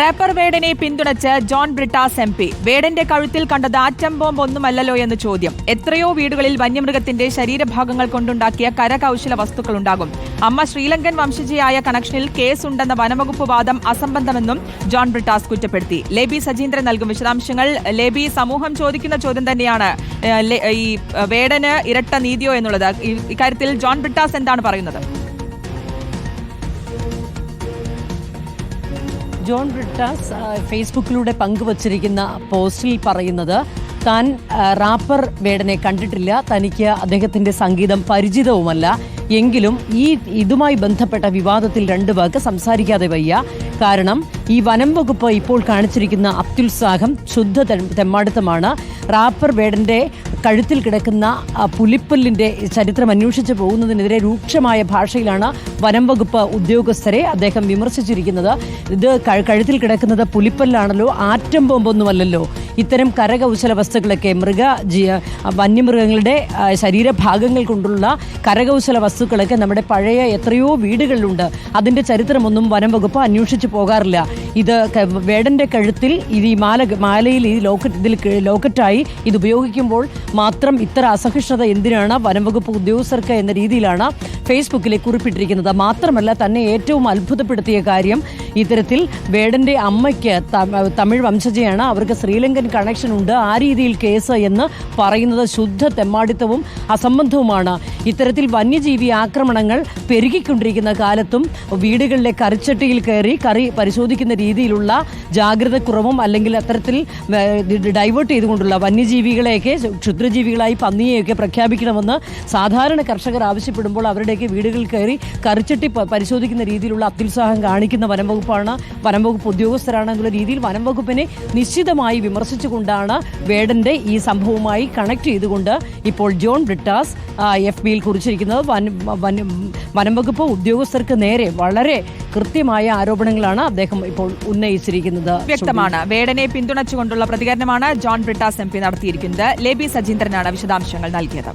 Wrapper വേഡനെ പിന്തുണച്ച് John Brittas M P വേടന്റെ കഴുത്തിൽ കണ്ടത് ആറ്റം ബോംബ് ഒന്നുമല്ലല്ലോ എന്ന് ചോദ്യം. എത്രയോ വീടുകളിൽ വന്യമൃഗത്തിന്റെ ശരീരഭാഗങ്ങൾ കൊണ്ടുണ്ടാക്കിയ കരകൗശല വസ്തുക്കൾ ഉണ്ടാകും അമ്മ ശ്രീലങ്കൻ വംശജയായ കണക്ഷനിൽ കേസുണ്ടെന്ന വനംവകുപ്പ് വാദം അസംബന്ധമെന്നും ജോൺ ബ്രിട്ടാസ് കുറ്റപ്പെടുത്തി. ലേബി സജീന്ദ്രൻ നൽകും വിശദാംശങ്ങൾ. ലേബി സമൂഹം ചോദിക്കുന്ന ചോദ്യം തന്നെയാണ്. ഈ വേടന് ഇരട്ട നീതിയോ എന്നുള്ളത്. ഇക്കാര്യത്തിൽ ജോൺ ബ്രിട്ടാസ് എന്താണ് പറയുന്നത്? ജോൺ ബ്രിട്ടാസ് ഫേസ്ബുക്കിലൂടെ പങ്കുവച്ചിരിക്കുന്ന പോസ്റ്റിൽ പറയുന്നത് താൻ റാപ്പർ വേടനെ കണ്ടിട്ടില്ല. തനിക്ക് അദ്ദേഹത്തിന്റെ സംഗീതം പരിചിതവുമല്ല. എങ്കിലും ഈ ഇതുമായി ബന്ധപ്പെട്ട വിവാദത്തിൽ രണ്ടു വാക്ക് സംസാരിക്കാതെ വയ്യ. കാരണം ഈ വനം വകുപ്പ് ഇപ്പോൾ കാണിച്ചിരിക്കുന്ന അത്യുത്സാഹം ശുദ്ധ തെമ്മാടുത്തമാണ്. റാപ്പർ വേടന്റെ കഴുത്തിൽ കിടക്കുന്ന പുലിപ്പല്ലിന്റെ ചരിത്രം അന്വേഷിച്ചു പോകുന്നതിനെതിരെ രൂക്ഷമായ ഭാഷയിലാണ് വനം വകുപ്പ് ഉദ്യോഗസ്ഥരെ അദ്ദേഹം വിമർശിച്ചിരിക്കുന്നത്. ഇത് കഴുത്തിൽ കിടക്കുന്നത് പുലിപ്പല്ലാണല്ലോ ആറ്റം ബോംബൊന്നുമല്ലല്ലോ. ഇത്തരം കരകൗശല വസ്തുക്കളൊക്കെ മൃഗ വന്യമൃഗങ്ങളുടെ ശരീരഭാഗങ്ങൾ കൊണ്ടുള്ള കരകൗശല വസ്തുക്കളൊക്കെ നമ്മുടെ പഴയ എത്രയോ വീടുകളിലുണ്ട്. അതിന്റെ ചരിത്രമൊന്നും വനം വകുപ്പ് അന്വേഷിച്ചു പോകാറില്ല. ഇത് വേടന്റെ കഴുത്തിൽ ഇത് ഈ മാല മാലയിൽ ഈ ലോക്കറ്റ് ഇതിൽ ലോക്കറ്റായി ഇത് ഉപയോഗിക്കുമ്പോൾ മാത്രം ഇത്ര അസഹിഷ്ണുത എന്തിനാണ് വനം വകുപ്പ് ഉദ്യോഗസ്ഥർക്ക് എന്ന രീതിയിലാണ് ഫേസ്ബുക്കിലെ കുറിപ്പിട്ടിരിക്കുന്നത്. മാത്രമല്ല തന്നെ ഏറ്റവും അത്ഭുതപ്പെടുത്തിയ കാര്യം ഇത്തരത്തിൽ വേടന്റെ അമ്മയ്ക്ക് തമിഴ് വംശജയാണ് അവർക്ക് ശ്രീലങ്കൻ കണക്ഷൻ ഉണ്ട്. ആ രീതിയിൽ കേസ് എന്ന് പറയുന്നത് ശുദ്ധ തെമ്മാടിത്തവും അസംബന്ധവുമാണ്. ഇത്തരത്തിൽ വന്യജീവി ആക്രമണങ്ങൾ പെരുകിക്കൊണ്ടിരിക്കുന്ന കാലത്തും വീടുകളിലെ കറിച്ചട്ടിയിൽ കയറി കറി പരിശോധിക്കുന്ന രീതിയിലുള്ള ജാഗ്രത കുറവും അല്ലെങ്കിൽ അത്തരത്തിൽ ഡൈവേർട്ട് ചെയ്തുകൊണ്ടുള്ള വന്യജീവികളെയൊക്കെ ക്ഷുദ്രജീവികളായി പന്നിയെയൊക്കെ പ്രഖ്യാപിക്കണമെന്ന് സാധാരണ കർഷകർ ആവശ്യപ്പെടുമ്പോൾ അവരുടെയൊക്കെ വീടുകളിൽ കയറി കറിച്ചട്ടി പരിശോധിക്കുന്ന രീതിയിലുള്ള അത്യുത്സാഹം കാണിക്കുന്ന വനം വകുപ്പാണ് വനം വകുപ്പ് ഉദ്യോഗസ്ഥരാണെന്നുള്ള രീതിയിൽ വനം വകുപ്പിനെ നിശ്ചിതമായി വിമർശിച്ചുകൊണ്ടാണ് വേടന്റെ ഈ സംഭവവുമായി കണക്ട് ചെയ്തുകൊണ്ട് ഇപ്പോൾ ജോൺ ബ്രിട്ടാസ് എഫ് ബിയിൽ കുറിച്ചിരിക്കുന്നത്. വനം വകുപ്പ് ഉദ്യോഗസ്ഥർക്ക് നേരെ വളരെ കൃത്യമായ ആരോപണങ്ങളാണ് അദ്ദേഹം ഇപ്പോൾ ഉന്നയിച്ചിരിക്കുന്നത്. വ്യക്തമാണ്. വേടനെ പിന്തുണച്ചുകൊണ്ടുള്ള പ്രതികരണമാണ് ജോൺ ബ്രിട്ടാസ് എം പി നടത്തിയിരിക്കുന്നത്. ലേബി സജീന്ദ്രനാണ് വിശദാംശങ്ങൾ നൽകിയത്.